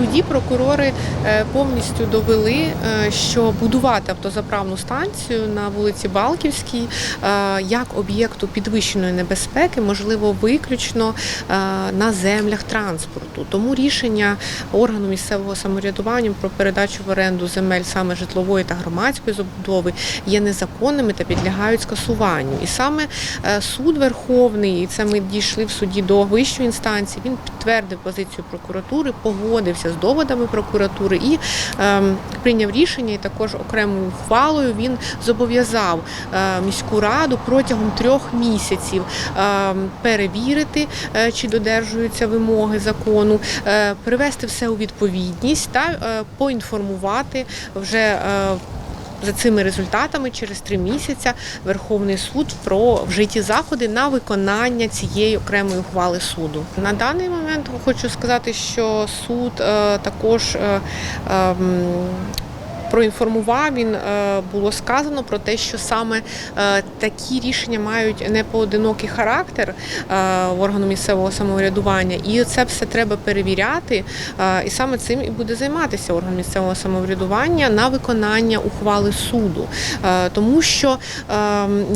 суді прокурори е, повністю довели, е, що будувати автозаправну станцію на вулиці Балківській е, як об'єкту підвищеної небезпеки можливо виключно на землях транспорту. Тому рішення органу місцевого самоврядування про передачу в оренду земель саме житлової та громадської забудови є незаконними та підлягають скасуванню. І саме суд Верховний, і це ми дійшли в суді до вищої інстанції. Він підтвердив позицію прокуратури, погодився з доводами прокуратури і ем, прийняв рішення. І також окремою ухвалою він зобов'язав е, міську раду протягом трьох місяців ем, перевірити, е, чи додержуються вимоги закону, е, привести все у відповідність та е, поінформувати вже. За цими результатами через три місяці Верховний суд про вжиті заходи на виконання цієї окремої ухвали суду. На даний момент хочу сказати, що суд е, також е, ем, проінформував. Він е, було сказано про те, що саме е, такі рішення мають непоодинокий характер е, органу місцевого самоврядування, і це все треба перевіряти. І саме цим і буде займатися орган місцевого самоврядування на виконання ухвали суду, тому що,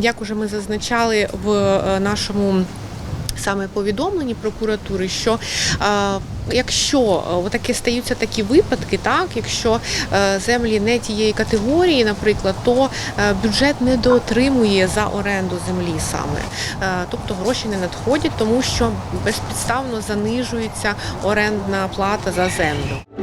як уже ми зазначали в нашому саме повідомленні прокуратури, що якщо е, таке стаються такі випадки, так якщо е, землі не тієї категорії, наприклад, то е, бюджет не доотримує за оренду землі саме, тобто гроші не надходять, тому що безпідставно занижується орендна плата за землю.